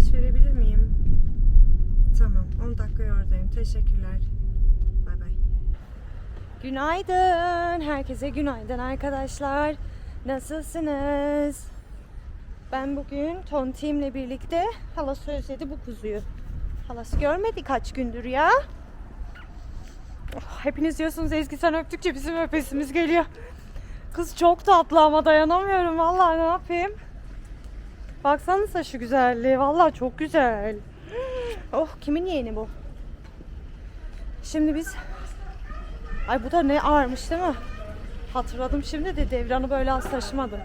sipariş verebilir miyim? Tamam 10 dakikaya oradayım. Teşekkürler. Bay bay. Günaydın. Herkese günaydın arkadaşlar. Nasılsınız? Ben bugün Tonti'mle birlikte halası özledi bu kuzuyu. Halası görmedi kaç gündür ya. Oh, hepiniz diyorsunuz Ezgi sen öptükçe bizim öpesimiz geliyor. Kız çok tatlı ama dayanamıyorum vallahi ne yapayım. Baksanıza şu güzelliğe vallahi çok güzel. Oh kimin yeğeni bu? Şimdi biz Ay bu da ne ağırmış değil mi? Hatırladım şimdi de devranı böyle az taşımadım.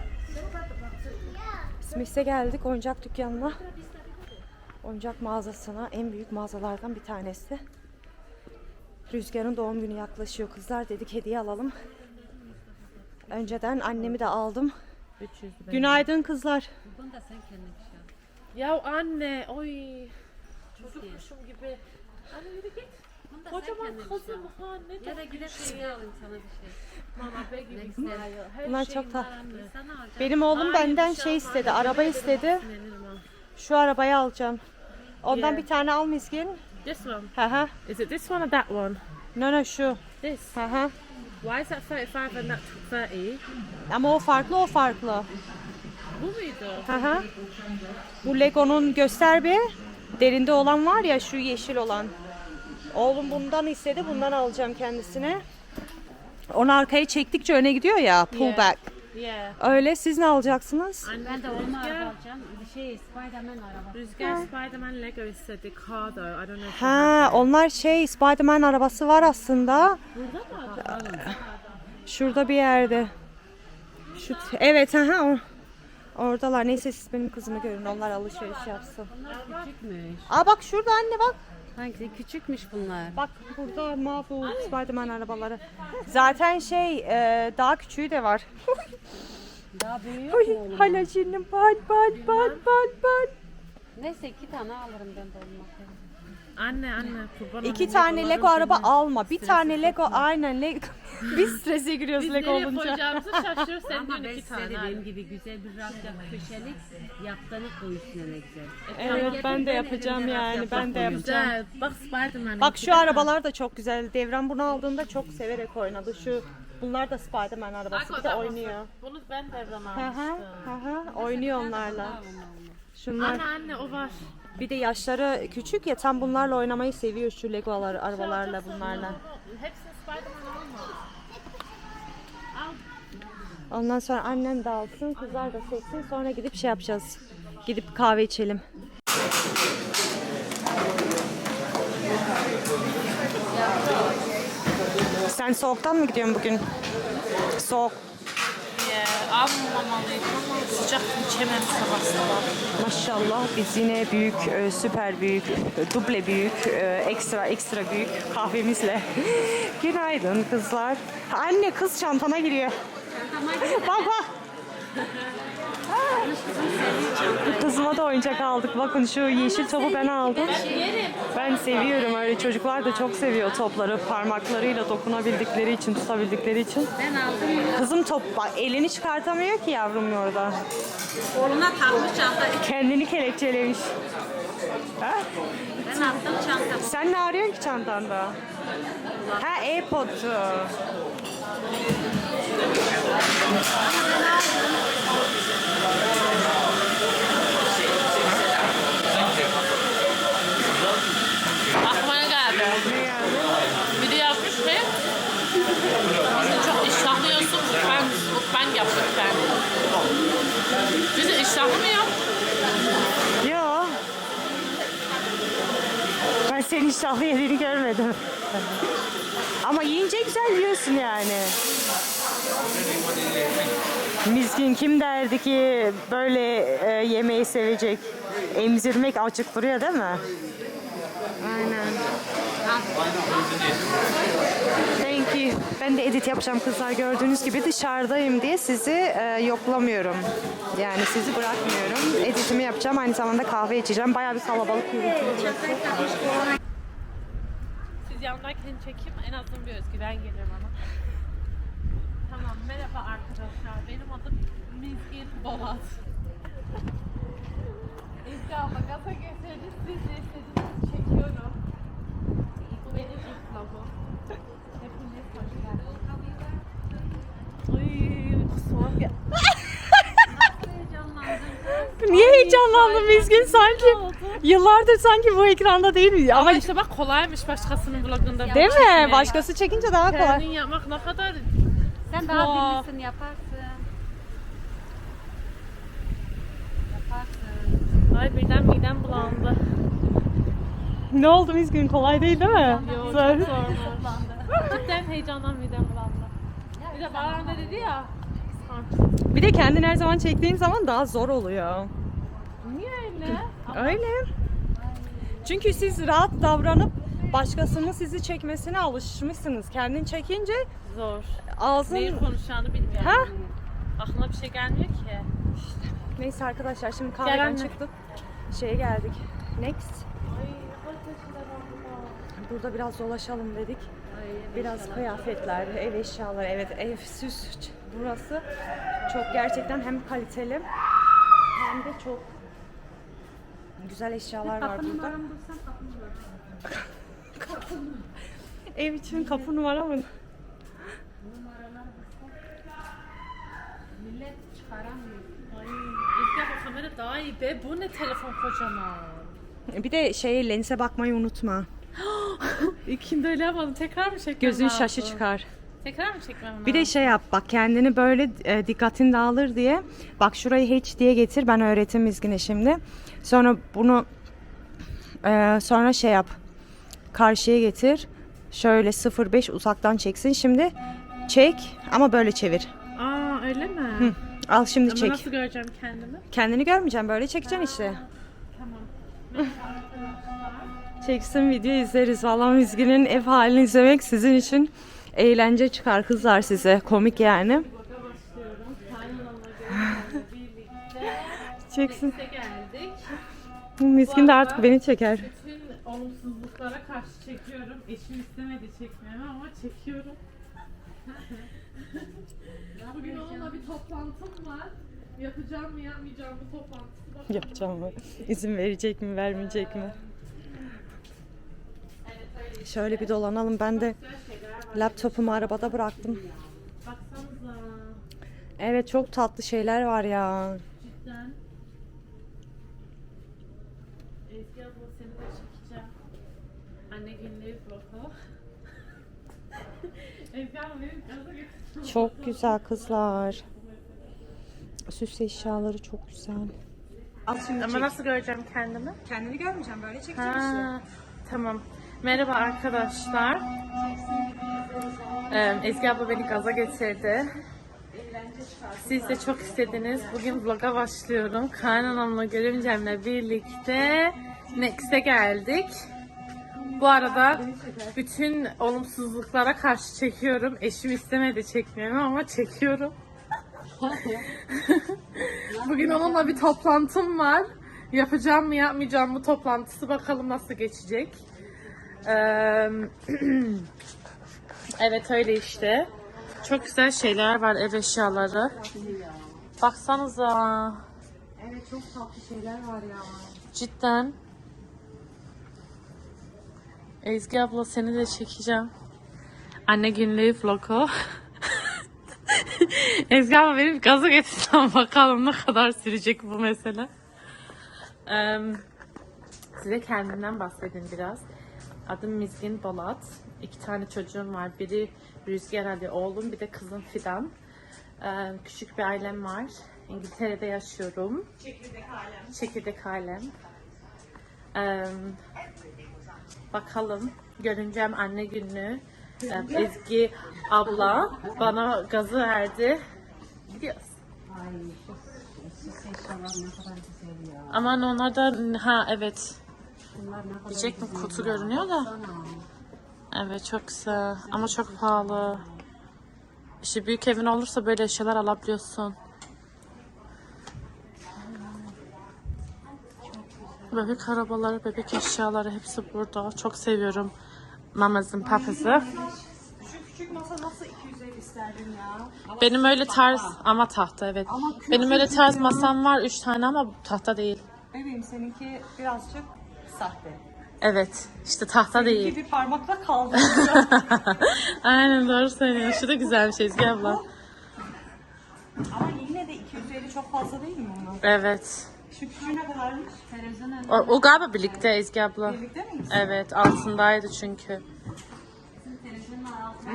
Smith'e geldik oyuncak dükkanına. Oyuncak mağazasına en büyük mağazalardan bir tanesi. Rüzgar'ın doğum günü yaklaşıyor kızlar dedik hediye alalım. Önceden annemi de aldım. Günaydın kızlar. Bunu da sen kendin şey yap. Ya anne, oy. Çocukmuşum gibi. Anne yürü git. Bunu da Kocaman sen kendin kızım şey ha ne Ya da gidip şey alayım sana bir şey. Mama you. step. Her Bunlar çok tatlı. var anne. Sana alacağım. Benim oğlum Hayır, benden bir şey şey istedi, Yemin araba ederim istedi. sinirlenirim ha. Şu arabayı alacağım. Ondan Yeah. bir tane al miskin. This one. Hı hı. Is it this one or that one? No no şu. This. Hı hı. Why is that 35 and that 30? Ama o farklı o farklı. Bu muydu? Hı hı. Bu Lego'nun göster bir. Derinde olan var ya şu yeşil olan. Oğlum bundan istedi. Bundan alacağım kendisine. Onu arkaya çektikçe öne gidiyor ya. Pull back. Yeah. Öyle siz ne alacaksınız? Anne, Ben de araba alacağım. Bir şey Spiderman araba. Rüzgar Spider-Man Lego istedi. Car though. I don't know Ha, onlar şey Spider-Man arabası var aslında. Burada mı? Şurada bir yerde. Şu evet aha o. Oradalar. Neyse siz benim kızımı görün. Onlar alışveriş yapsın. Küçükmüş. Aa bak şurada anne bak. Hangisi küçükmüş bunlar. Bak burada mahvol Spider-Man arabaları. Zaten şey e, daha küçüğü de var. Daha büyüğü yok mu oğlum? halacığım ban ban ban ban ban. Neyse iki tane alırım ben de olmak. Anne anne kurban İki tane Lego araba alma. Bir tane Lego aynen Lego. Biz strese giriyoruz Biz Lego nereye olunca. koyacağımızı şaşırıyoruz. Sen Ama diyorsun ben iki size tane. de anne. benim gibi güzel bir raf yap köşelik yaptığını koy üstüne ne güzel. Evet ben de yapacağım yani. Ben de yapacağım. Güzel. Bak Spider-Man. Bak şu arabalar da çok güzel. Devran bunu aldığında çok severek oynadı. Şu bunlar da Spider-Man arabası. Bir de oynuyor. Bunu ben de evden Hı hı, almıştım. hı hı. Oynuyor onlarla. Şunlar. Anne anne o var. Bir de yaşları küçük ya tam bunlarla oynamayı seviyor şu Legolar arabalarla bunlarla. Hepsini Spider-Man alma. Ondan sonra annem de alsın, kızlar da seçsin. Sonra gidip şey yapacağız. Gidip kahve içelim. Sen soğuktan mı gidiyorsun bugün? Soğuk. Ama sıcak içemem sabah sabah. Maşallah biz yine büyük, e, süper büyük, e, duble büyük, e, ekstra ekstra büyük kahvemizle. Günaydın kızlar. Anne kız çantana giriyor. bak bak. Kızıma da oyuncak aldık. Bakın şu yeşil topu ben aldım. Ben seviyorum öyle. Çocuklar da çok seviyor topları. Parmaklarıyla dokunabildikleri için, tutabildikleri için. Ben aldım. Kızım top bak elini çıkartamıyor ki yavrum orada. Koluna takmış çanta. Kendini kelepçelemiş. Ha? Ben attım çantamı. Sen ne arıyorsun ki çantanda? Ha AirPod'u. Aklıma ne geldi? Ne geldi? Biri yapmış ve bizi çok iştahlıyorsun. Ben, ben yaptık ben. Bizi iştahlı mı yap? Yo. Ben senin iştahlı yediğini görmedim. Ama yiyince güzel yiyorsun yani. Miskin kim derdi ki böyle e, yemeği sevecek? Emzirmek açık duruyor değil mi? Aynen. Thank you. Ben de edit yapacağım kızlar. Gördüğünüz gibi dışarıdayım diye sizi e, yoklamıyorum. Yani sizi bırakmıyorum. Editimi yapacağım. Aynı zamanda kahve içeceğim. Bayağı bir kalabalık gürültülü Siz yanındayken çekeyim en azından bir özgüven gelir bana. Tamam merhaba arkadaşlar. Benim adım Mizgin Bolat. İlk abla dedi siz ne istediğinizi çekiyorum. Bu benim ilk vlogum. Hepiniz hoş geldiniz. Ay kusmam gel. Niye heyecanlandın Mizgin sanki? Yıllardır sanki bu ekranda değil mi? Ama Ama işte bak kolaymış başkasının vlogunda. değil mi? Başkası çekince daha kolay. Kendin yapmak ne kadar Sen daha bilirsin yaparsın. Yaparsın. Ay birden midem bulandı. Ne oldu Mizgin? Kolay değil değil mi? Yo, Zor. çok zormuş. Cidden heyecandan midem bulandı. Bir de Baran da dedi ya. Bir de kendin her zaman çektiğin zaman daha zor oluyor. Niye öyle? Öyle. Çünkü siz rahat davranıp başkasının sizi çekmesine alışmışsınız. Kendin çekince Zor. ağzın... Neyi konuşacağını bilmiyorum. Ha? Aklına bir şey gelmiyor ki. Neyse arkadaşlar şimdi kahveden anne. çıktık. Şeye geldik. Next. Ay Burada biraz dolaşalım dedik. Biraz kıyafetler, ev eşyaları, evet ev süs burası çok gerçekten hem kaliteli hem de çok güzel eşyalar var burada. Ev için kapı numara mı? Millet çıkaramıyor. Ay Ezgi bu kamera daha iyi be. Bu ne telefon kocaman. Bir de şey lense bakmayı unutma. İlkinde öyle yapmadım. Tekrar mı çekmem Gözün şaşı çıkar. Tekrar mı çekmem lazım? Bir de şey yap bak kendini böyle e, dikkatin dağılır diye. Bak şurayı H diye getir ben öğretim izgine şimdi. Sonra bunu e, sonra şey yap. Karşıya getir. Şöyle 0.5 uzaktan çeksin. Şimdi çek ama böyle çevir. Aa öyle mi? Al şimdi Ama çek. nasıl göreceğim kendimi? Kendini görmeyeceğim böyle çekeceksin işte. Tamam. Çeksin video izleriz. Valla Mizgin'in ev halini izlemek sizin için eğlence çıkar kızlar size. Komik yani. Çeksin. Geldik. Miskin de artık beni çeker. Bütün olumsuzluklara karşı çekiyorum. Eşim istemedi çekmemi ama çekiyorum. Bugün onunla bir toplantım var. Yapacağım mı yapmayacağım mı toplantısı. Yapacağım mı? İzin verecek mi vermeyecek mi? Şöyle bir dolanalım. Ben de laptopumu arabada bıraktım. Baksanıza. Evet çok tatlı şeyler var ya. Cidden. Ezgi abla seni de çekeceğim. Anne günlüğü vlogu. Ezgi abla benim gaza getirdim. Çok güzel kızlar. Süs eşyaları çok güzel. Al şimdi Ama nasıl göreceğim kendimi? Kendini görmeyeceğim böyle çekeceğim Ha, tamam. Merhaba arkadaşlar. Ezgi abla beni gaza getirdi. Siz de çok istediniz. Bugün vloga başlıyorum. Kaynanamla görümcemle birlikte Next'e geldik. Bu arada bütün olumsuzluklara karşı çekiyorum. Eşim istemedi çekmemi ama çekiyorum. Bugün onunla bir toplantım var. Yapacağım mı yapmayacağım mı toplantısı bakalım nasıl geçecek. Ee, evet öyle işte. Çok güzel şeyler var ev eşyaları. Baksanıza. Evet çok tatlı şeyler var ya. Cidden. Ezgi abla seni de çekeceğim. Anne günlüğü vlogu. Ezgi abla benim gaza getirsen bakalım ne kadar sürecek bu mesele. Eee, size kendimden bahsedin biraz. Adım Mizgin Bolat. İki tane çocuğum var. Biri Rüzgar Ali oğlum, bir de kızım Fidan. Eee, küçük bir ailem var. İngiltere'de yaşıyorum. Çekirdek ailem. Eee, bakalım. Görüneceğim anne günlüğü. Eee, Ezgi abla bana gazı verdi. Gidiyoruz. Aman onlar da ha evet. Diyecek mi kutu görünüyor da. Evet çok güzel ama çok pahalı. İşte büyük evin olursa böyle şeyler alabiliyorsun. Bebek arabaları, bebek eşyaları hepsi burada. Çok seviyorum mamazın papazı. Şu küçük masa nasıl 250 isterdin ya? Benim öyle tarz ama tahta evet. Benim öyle tarz masam var 3 tane ama tahta değil. Bebeğim seninki birazcık sahte. Evet. işte tahta değil. Bir parmakla kaldı. Aynen doğru söylüyorsun. Şu da güzelmiş Ezgi abla. Ama yine de 250 çok fazla değil mi onun? Evet. Şu küçüğü ne kadarmış? O, o galiba birlikte Ezgi abla. Birlikte miyiz? Evet altındaydı çünkü.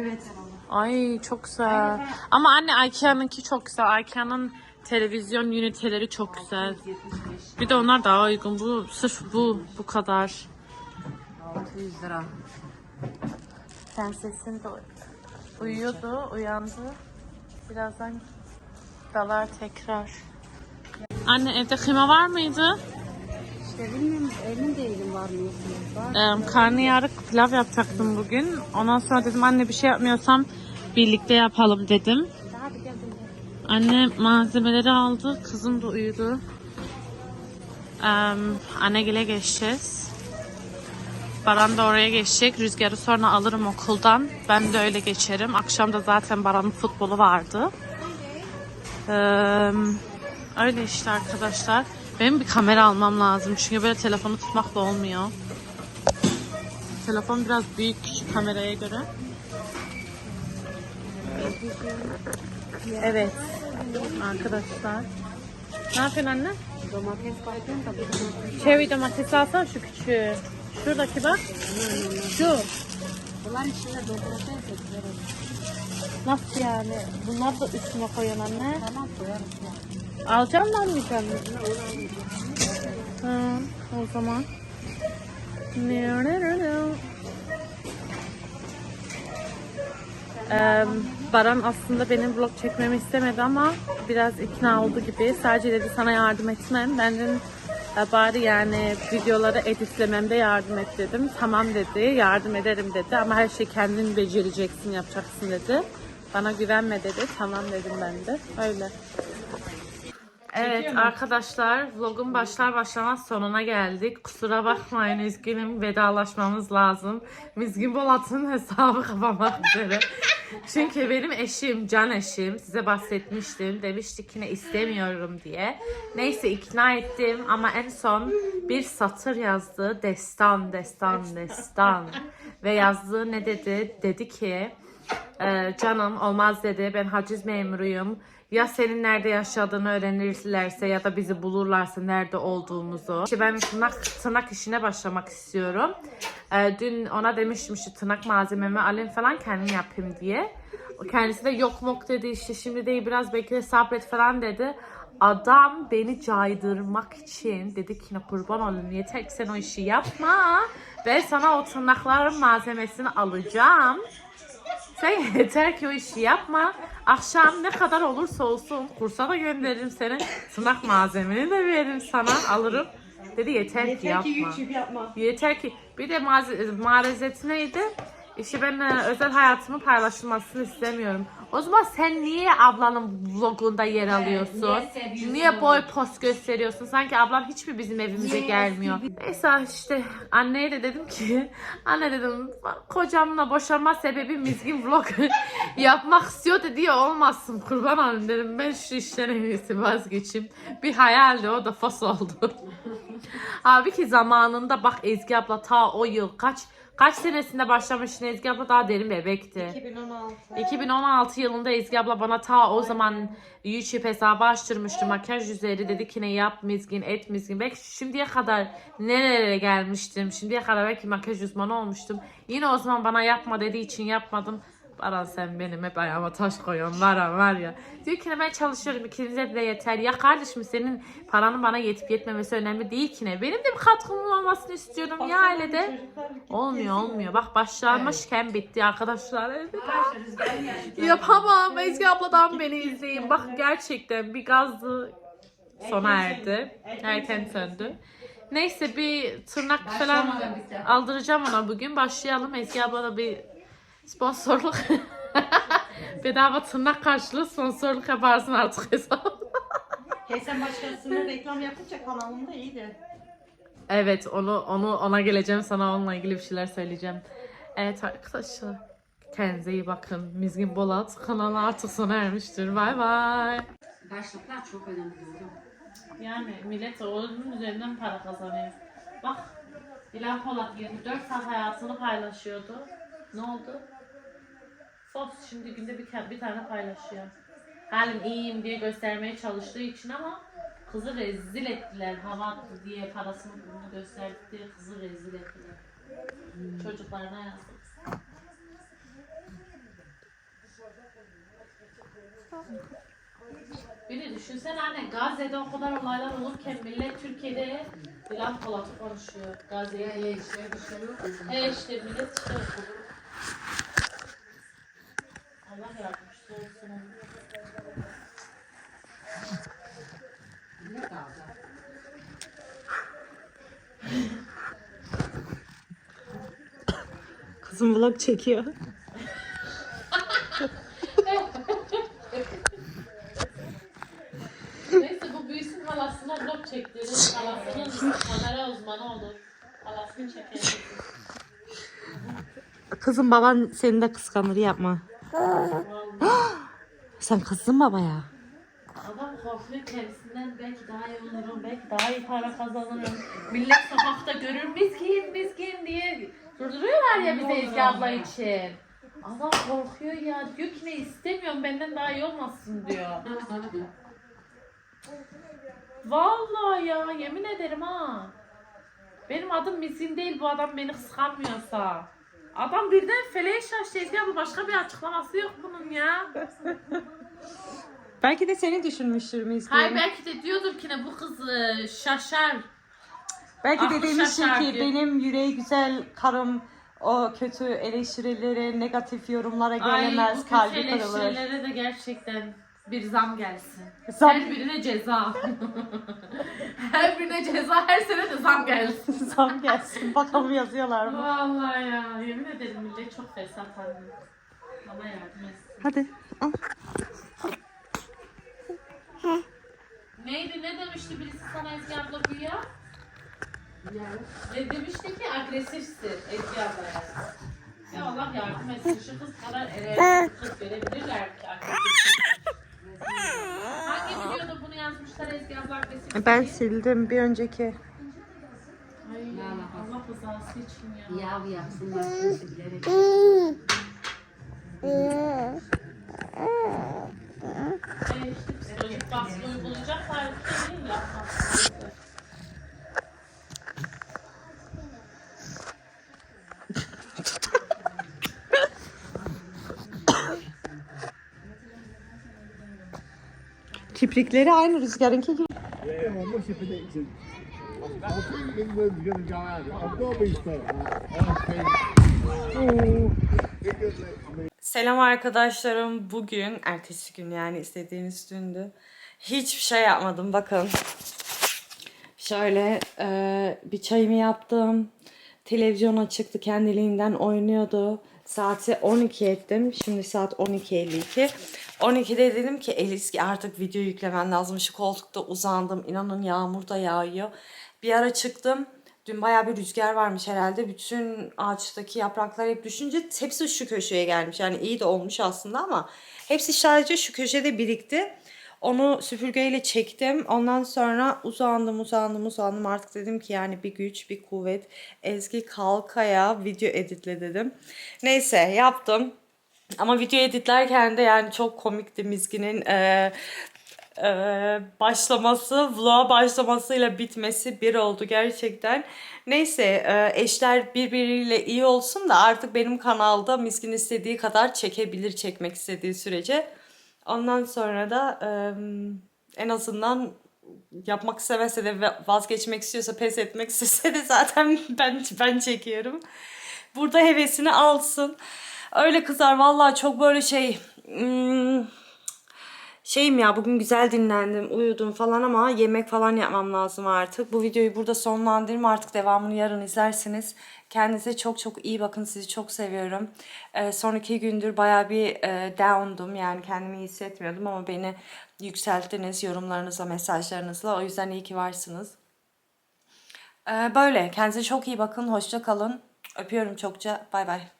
Evet. Ay çok güzel. Ama anne Ikea'nınki çok güzel. Ikea'nın televizyon üniteleri çok güzel. Bir de onlar daha uygun. Bu sırf bu bu kadar. 600 lira. Prensesin de uyuyordu, uyandı. Birazdan dalar tekrar. Anne evde kıyma var mıydı? İşte bilmiyorum emin değilim var mı yok mu. Var. Ee, karnıyarık pilav yapacaktım bugün. Ondan sonra dedim anne bir şey yapmıyorsam birlikte yapalım dedim. Anne malzemeleri aldı. Kızım da uyudu. Ee, annegile geçeceğiz. Baran da oraya geçecek. Rüzgarı sonra alırım okuldan. Ben de öyle geçerim. Akşam da zaten Baran'ın futbolu vardı. Ee, öyle işte arkadaşlar. Benim bir kamera almam lazım. Çünkü böyle telefonu tutmakla olmuyor. Telefon biraz büyük kameraya göre. Evet. Arkadaşlar. Ne yapıyorsun anne? Domates koydum da bir domates. Cherry domates alsana şu küçüğü. Şuradaki bak. Şu. Dolduracağız ya güzel olur. Nasıl yani? Bunlar da üstüne koyuyorsun anne. Tamam koyarız ya. Alacağım mı almayacağım mı? Hı, o zaman. Ee, Baran aslında benim vlog çekmemi istemedi ama biraz ikna oldu gibi. Sadece dedi sana yardım etmem. Ben dedim "E, bari yani videoları editlememde yardım et dedim. Tamam dedi, yardım ederim dedi ama her şey kendin becereceksin, yapacaksın dedi. Bana güvenme dedi. Tamam dedim ben de. Öyle. Evet arkadaşlar vlogun başlar başlamaz sonuna geldik. Kusura bakmayın üzgünüm vedalaşmamız lazım. Mizgin Bolat'ın hesabı kapamak üzere. Çünkü benim eşim, can eşim size bahsetmiştim. Demiştik yine istemiyorum diye. Neyse ikna ettim ama en son bir satır yazdı. Destan, destan, destan. Ve yazdığı ne dedi? Dedi ki ee, canım olmaz dedi. Ben haciz memuruyum. Ya senin nerede yaşadığını öğrenirlerse ya da bizi bulurlarsa nerede olduğumuzu. İşte ben tırnak, tırnak işine başlamak istiyorum. Ee, dün ona demiştim işte tırnak malzememi alayım falan kendim yapayım diye. Kendisi de yok mok dedi işte şimdi değil biraz bekle sabret falan dedi. Adam beni caydırmak için dedi ki ne kurban olayım yeter ki sen o işi yapma. Ben sana o tırnakların malzemesini alacağım. Sen yeter ki o işi yapma. Akşam ne kadar olursa olsun kursa da gönderirim seni. Tırnak malzemeni de veririm sana alırım. Dedi yeter, ki Yeter yapma. ki YouTube yapma. Yeter ki bir de marezeti neydi? İşte ben e, özel hayatımın paylaşılmasını istemiyorum. O zaman sen niye ablanın vlogunda yer alıyorsun? niye Niye boy post gösteriyorsun? Sanki ablam hiç mi bizim evimize gelmiyor? Neyse işte anneye de dedim ki anne dedim kocamla boşanma sebebi mizgin vlog yapmak istiyor da diye olmasın kurban olayım dedim. Ben şu işten en iyisi vazgeçeyim. Bir hayaldi o da fas oldu. Abi ki zamanında bak Ezgi abla ta o yıl kaç kaç senesinde başlamıştın Ezgi abla daha derin bebekti. 2016. 2016 yılında Ezgi abla bana ta o zaman YouTube hesabı açtırmıştı. Makyaj üzeri dedi ki ne yap mizgin et mizgin. Belki şimdiye kadar nerelere gelmiştim. Şimdiye kadar belki makyaj uzmanı olmuştum. Yine o zaman bana yapma dediği için yapmadım. Baran sen benim hep ayağıma taş koyuyorsun Baran var ya. Diyor ki ben çalışıyorum ikinize de yeter. Ya kardeşim senin paranın bana yetip yetmemesi önemli değil ki ne. Benim de bir katkımın olmasını istiyorum ya ailede. Olmuyor olmuyor. Bak başlanmışken bitti arkadaşlar. Yapamam. Ezgi abladan beni izleyin. Bak gerçekten bir gazlı sona erdi. Erken söndü. Neyse bir tırnak falan aldıracağım ona bugün. Başlayalım. Ezgi abla bir sponsorluk. Bedava tırnak karşılığı sponsorluk yaparsın artık hesap. Hey sen başkasına reklam yapınca kanalında iyiydi. Evet onu onu ona geleceğim sana onunla ilgili bir şeyler söyleyeceğim. Evet arkadaşlar kendinize iyi bakın. Mizgin Bolat kanalı artık sona ermiştir. Bay bay. Başlıklar çok önemli. Yani millet onun üzerinden para kazanıyor. Bak Dilan Polat 24 saat hayatını paylaşıyordu. Ne oldu? Sos şimdi günde bir, bir tane paylaşıyor. Halim iyiyim diye göstermeye çalıştığı için ama kızı rezil ettiler. Hava attı diye parasını bunu gösterdi diye kızı rezil ettiler. Çocuklarına yazık. Bir de düşünsene anne Gazze'de o kadar olaylar olurken millet Türkiye'de Dilan Polat'ı konuşuyor. Gazze'ye Ee, işte şey. He işte millet işte Allah yardımcısı olsun. Ne kaldı? Kızım vlog çekiyor. Neyse bu büyüsün halasına vlog çektirir. Halasının kamera uzmanı olur. Halasını çeker. Kızım baban seni de kıskanır yapma. Sen kızdın babaya. Adam korkuyor kendisinden belki daha iyi olurum, belki daha iyi para kazanırım. Millet sokakta görür miskin miskin diye durduruyorlar ya bize Ezgi abla için. Adam korkuyor ya diyor ki ne istemiyorum benden daha iyi olmasın diyor. Vallahi ya yemin ederim ha. Benim adım miskin değil bu adam beni kıskanmıyorsa. Adam birden feleğe şaştı Ezgi abla başka bir açıklaması yok bunun ya. Belki de seni düşünmüştür Mizgin. Hayır belki de diyordur ki ne bu kız e, şaşar. Belki Aklı de demiştir şaşar ki diyor. benim yüreği güzel karım o kötü eleştirilere, negatif yorumlara gelemez, bu kötü kalbi kırılır. eleştirilere de gerçekten bir zam gelsin. Zam- Her birine ceza. her birine ceza, her sene de zam gelsin. Zam gelsin. Bakalım yazıyorlar mı? Vallahi ya, yemin ederim millet çok fesat anne. Allah yardım etsin. Hadi al. Neydi, ne demişti birisi sana Ezgi abla güya? Yani Ne demişti ki agresifsin Ezgi ablaya. Ya Allah yardım etsin. Şu kız kadar eğer kız verebilirler ki agresifsin. Hangi videoda bunu yazmışlar Ezgi abla Ben sildim bir önceki. Ay? Allah rızası için ya. yav yapsınlar şimdi bilerek. E işte psikolojik baskı uygulayacaklar. Bir yapmaz. Be fair. I think. Selam arkadaşlarım. Bugün, ertesi gün yani istediğiniz dündü. Hiçbir şey yapmadım bakın. Şöyle e, bir çayımı yaptım. Televizyon açıktı kendiliğinden oynuyordu. Saati 12 ettim. Şimdi saat 12.52. 12'de dedim ki Eliski artık video yüklemen lazım. Şu koltukta uzandım. İnanın yağmur da yağıyor. Bir ara çıktım. Dün bayağı bir rüzgar varmış herhalde. Bütün ağaçtaki yapraklar hep düşünce hepsi şu köşeye gelmiş. Yani iyi de olmuş aslında ama hepsi sadece şu köşede birikti. Onu süpürgeyle çektim. Ondan sonra uzandım, uzandım, uzandım. Artık dedim ki yani bir güç, bir kuvvet. Ezgi kalkaya video editle dedim. Neyse yaptım. Ama video editlerken de yani çok komikti Mizgi'nin eee, eee, başlaması, vloga başlamasıyla bitmesi bir oldu gerçekten. Neyse eee, eşler birbiriyle iyi olsun da artık benim kanalda Mizgin istediği kadar çekebilir çekmek istediği sürece. Ondan sonra da eee, en azından yapmak istemese de vazgeçmek istiyorsa pes etmek istese de zaten ben ben çekiyorum. Burada hevesini alsın. Öyle kızlar vallahi çok böyle şey hmm, şeyim ya bugün güzel dinlendim, uyudum falan ama yemek falan yapmam lazım artık. Bu videoyu burada sonlandırayım artık devamını yarın izlersiniz. Kendinize çok çok iyi bakın. Sizi çok seviyorum. Ee, son gündür baya bir e, downdum. Yani kendimi iyi hissetmiyordum ama beni yükselttiniz yorumlarınızla, mesajlarınızla. O yüzden iyi ki varsınız. Ee, böyle. Kendinize çok iyi bakın. Hoşça kalın. Öpüyorum çokça. Bay bay.